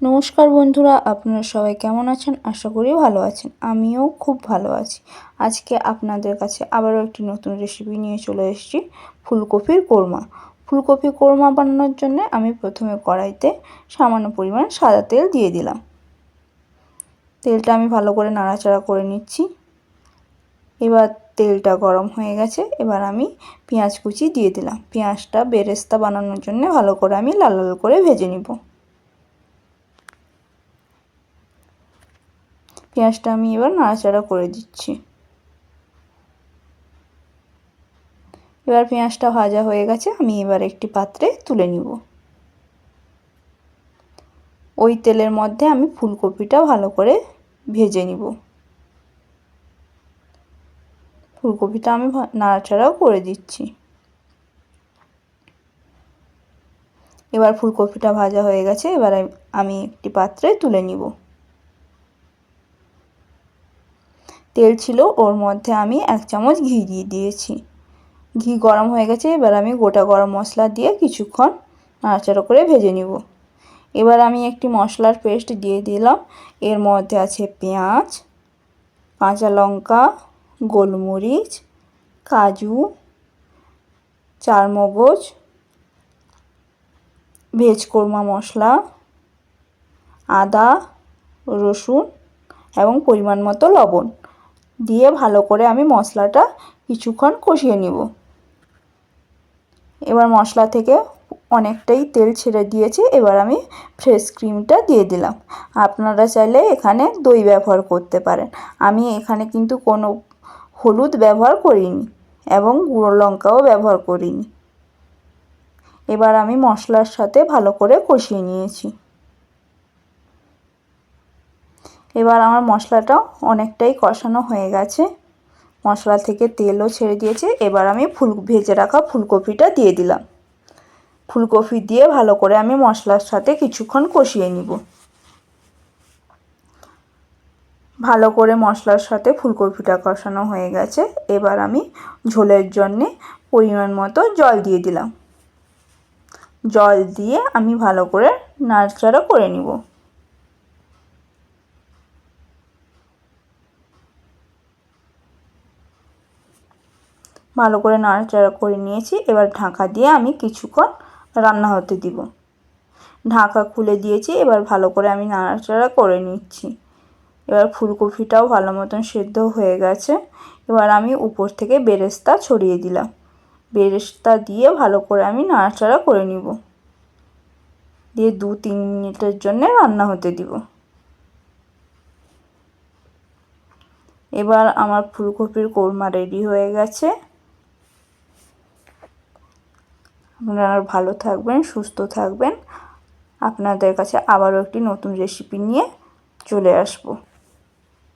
নমস্কার বন্ধুরা, আপনারা সবাই কেমন আছেন? আশা করি ভালো আছেন। আমিও খুব ভালো আছি। আজকে আপনাদের কাছে আবারও একটি নতুন রেসিপি নিয়ে চলে এসেছি, ফুলকপির কোরমা। ফুলকপি কোরমা বানানোর জন্য আমি প্রথমে কড়াইতে সামান্য পরিমাণ সাদা তেল দিয়ে দিলাম। তেলটা আমি ভালো করে নাড়াচাড়া করে নিচ্ছি। এবার তেলটা গরম হয়ে গেছে, এবার আমি পেঁয়াজ কুচি দিয়ে দিলাম। পেঁয়াজটা বেরেস্তা বানানোর জন্য ভালো করে আমি লাল লাল করে ভেজে নিব। পেঁয়াজটা আমি এবার নাড়াচাড়া করে দিচ্ছি। এবার পেঁয়াজটা ভাজা হয়ে গেছে, আমি এবার একটি পাত্রে তুলে নিব। ওই তেলের মধ্যে আমি ফুলকপিটা ভালো করে ভেজে নিব। ফুলকপিটা আমি নাড়াচাড়াও করে দিচ্ছি। এবার ফুলকপিটা ভাজা হয়ে গেছে, এবার আমি একটি পাত্রে তুলে নিব। তেল ছিল, ওর মধ্যে আমি এক চামচ ঘি দিয়ে দিয়েছি। ঘি গরম হয়ে গেছে, এবার আমি গোটা গরম মশলা দিয়ে কিছুক্ষণ নাড়াচাড়া করে ভেজে নিব। এবার আমি একটি মশলার পেস্ট দিয়ে দিলাম। এর মধ্যে আছে পেঁয়াজ, কাঁচা লঙ্কা, গোলমরিচ, কাজু, চারমগজ, ভেজ কোরমা মশলা, আদা, রসুন এবং পরিমাণ মতো লবণ। দিয়ে ভালো করে আমি মশলাটা কিছুক্ষণ কষিয়ে নিব। এবার মশলা থেকে অনেকটাই তেল ছেড়ে দিয়েছে, এবার আমি ফ্রেশ ক্রিমটা দিয়ে দিলাম। আপনারা চাইলে এখানে দই ব্যবহার করতে পারেন। আমি এখানে কিন্তু কোনো হলুদ ব্যবহার করিনি এবং গুঁড়ো লঙ্কাও ব্যবহার করিনি। এবার আমি মশলার সাথে ভালো করে কষিয়ে নিয়েছি। এবার আমার মশলাটা অনেকটাই কষানো হয়ে গেছে। মশলা থেকে তেলও ছেড়ে দিয়েছে। এবার আমি ফুল, ভেজে রাখা ফুলকপিটা দিয়ে দিলাম। ফুলকপি দিয়ে ভালো করে আমি মশলার সাথে কিছুক্ষণ কষিয়ে নিব। ভালো করে মশলার সাথে ফুলকপিটা কষানো হয়ে গেছে। এবার আমি ঝোলের জন্যে পরিমাণ মতো জল দিয়ে দিলাম। জল দিয়ে আমি ভালো করে নাড়াচাড়া করে নিব। ভালো করে নাড়াচাড়া করে নিয়েছি। এবার ঢাকা দিয়ে আমি কিছুক্ষণ রান্না হতে দিব। ঢাকা খুলে দিয়েছি, এবার ভালো করে আমি নাড়াচাড়া করে নিচ্ছি। এবার ফুলকপিটাও ভালো মতন সেদ্ধ হয়ে গেছে। এবার আমি উপর থেকে বেরেস্তা ছড়িয়ে দিলাম। বেরেস্তা দিয়ে ভালো করে আমি নাড়াচাড়া করে নিব। দিয়ে দু তিন মিনিটের জন্য রান্না হতে দিব। এবার আমার ফুলকপির কোরমা রেডি হয়ে গেছে। আপনারা ভালো থাকবেন সুস্থ থাকবেন। আপনাদের কাছে আবারও একটি নতুন রেসিপি নিয়ে চলে আসব।